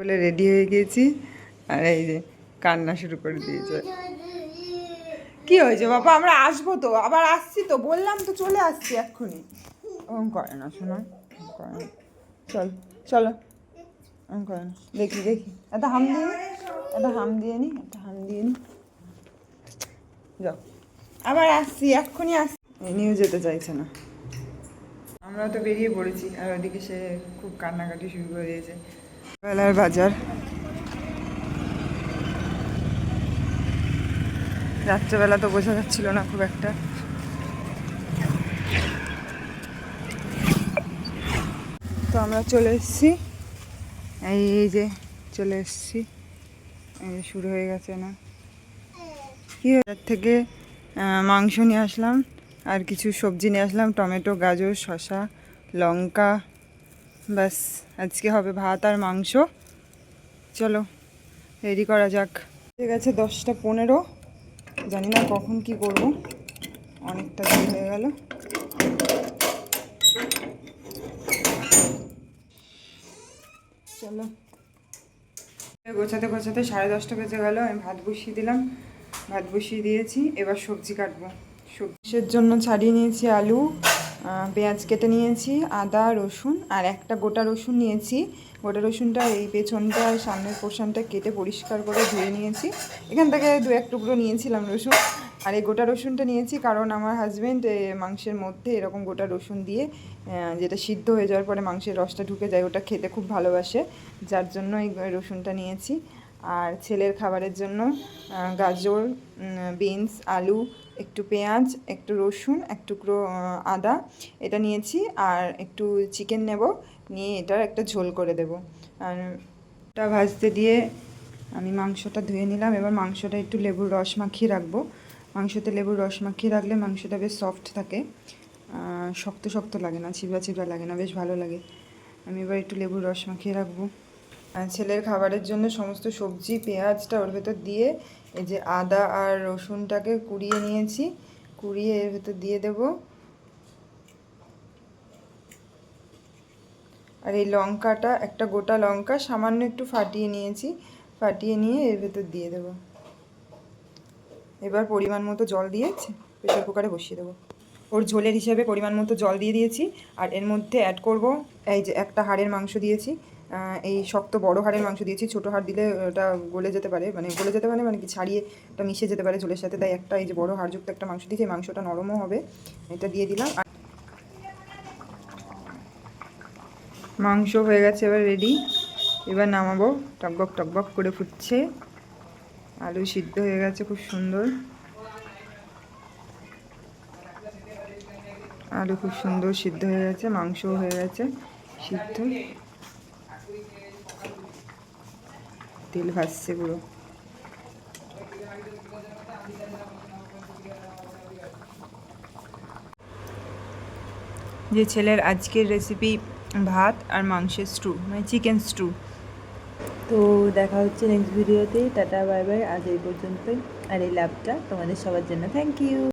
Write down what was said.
বলে রেডি হয়ে গেছি। আর এই যে কান্না শুরু করে দিয়েছে। কি হয়েছে বাবা? আমরা আসব তো, আবার আসছি তো, বললাম তো চলে আসছি এক্ষুনি। ওরকম করে না, শোনা করে না। চল, চলো। ওরকম করে না। দেখি দেখি। একটা হাম দিয়ে নি, একটা হাম দিয়ে নি, একটা হাম দিয়ে নি। যাও। আবার আসছি, এক্ষুনি আসছি। নিয়েও যেতে চাইছে না। আমরা তো বেরিয়ে পড়েছি, আর ওদিকে সে খুব কান্নাকাটি শুরু করে দিয়েছে। বেলার বাজার। রাত্রেবেলা তো বোঝা যাচ্ছিল না খুব একটা। তো আমরা চলে এসেছি। এই যে চলে এসেছি। শুরু হয়ে গেছে না। কি এর থেকে মাংস নিয়ে আসলাম, আর কিছু সবজি নিয়ে আসলাম, টমেটো, গাজর, শসা, লঙ্কা ব্যাস, আজকে হবে ভাত আর মাংস। চলো, রেডি করা যাক। ঠিক আছে দশটা পনেরো। জানি না কখন কি করব। অনেকটা দেরি হয়ে গেল। চলো। গোছাতে গোছাতে সাড়ে দশটা বেজে গেল। আমি ভাত বসিয়ে দিলাম। ভাত বসিয়ে দিয়েছি। এবার সবজি কাটবো। সবজির জন্য ছাড়িয়ে নিয়েছি আলু। পেঁয়াজ কেটে নিয়েছি, আদা, রসুন, আর একটা গোটা রসুন নিয়েছি। গোটা রসুনটা এই পেছনটা আর সামনের পোর্শনটা কেটে পরিষ্কার করে ধুয়ে নিয়েছি। এখান থেকে দু এক টুকরো নিয়েছিলাম রসুন। আর এই গোটা রসুনটা নিয়েছি কারণ আমার হাজব্যান্ড মাংসের মধ্যে এরকম গোটা রসুন দিয়ে যেটা সিদ্ধ হয়ে যাওয়ার পরে মাংসের রসটা ঢুকে যায়, ওটা খেতে খুব ভালোবাসে। যার জন্য এই রসুনটা নিয়েছি। আর ছেলের খাবারের জন্য গাজর বিনস, আলু একটু পেঁয়াজ, একটু রসুন, এক টুকরো আদা এটা নিয়েছি আর একটু চিকেন নেব, নিয়ে এটার একটা ঝোল করে দেব। আর ওটা ভাজতে দিয়ে আমি মাংসটা ধুয়ে নিলাম, এবার মাংসটা একটু লেবুর রস মাখিয়ে রাখব। মাংসতে লেবুর রস মাখিয়ে রাখলে মাংসটা বেশ সফট থাকে। শক্ত শক্ত লাগে না, ছিবড়া ছিবড়া লাগে না, বেশ ভালো লাগে। আমি এবার একটু লেবুর রস মাখিয়ে রাখব। ছেলের খাবারের জন্য সমস্ত সবজি, পেঁয়াজটা ওর ভেতর দিয়ে এই যে আদা আর রসুনটাকে কুড়িয়ে নিয়েছি, কুড়িয়ে এর ভেতর দিয়ে দেব। আর এই লঙ্কাটা, একটা গোটা লঙ্কা সামান্য একটু ফাটিয়ে নিয়েছি, ফাটিয়ে নিয়ে এর ভেতর দিয়ে দেব। এবার পরিমাণ মতো জল দিয়ে প্রেশার কুকারে বসিয়ে দেবো। ওর ঝোলের হিসেবে পরিমাণ মতো জল দিয়ে দিয়েছি, আর এর মধ্যে অ্যাড করব, এই যে একটা হাড়ের মাংস দিয়েছি। এই শক্ত বড় হাড়ের মাংস দিয়েছি। ছোটো হাড় দিলে ওটা গলে যেতে পারে। মানে গলে যেতে পারে মানে কি ছাড়িয়ে ওটা মিশে যেতে পারে ঝোলের সাথে। তাই একটা এই যে বড় হাড়যুক্ত একটা মাংস দিয়েছি, এই মাংসটা নরমও হবে। এটা দিয়ে দিলাম। আর মাংস হয়ে গেছে এবার রেডি এবার নামাবো। টকবক টকবক করে ফুটছে। আলু সিদ্ধ হয়ে গেছে খুব সুন্দর। আলু খুব সুন্দর সিদ্ধ হয়ে গেছে, মাংসও হয়ে গেছে সিদ্ধ। তেল ভাসছে পুরো। যে ছেলের আজকের রেসিপি ভাত আর মাংসের স্টু মানে চিকেন স্টু তো দেখা হচ্ছে নেক্সট ভিডিওতে টাটা বাই বাই আজ এই পর্যন্তই। আর এই লাভটা তোমাদের সবার জন্য। Thank you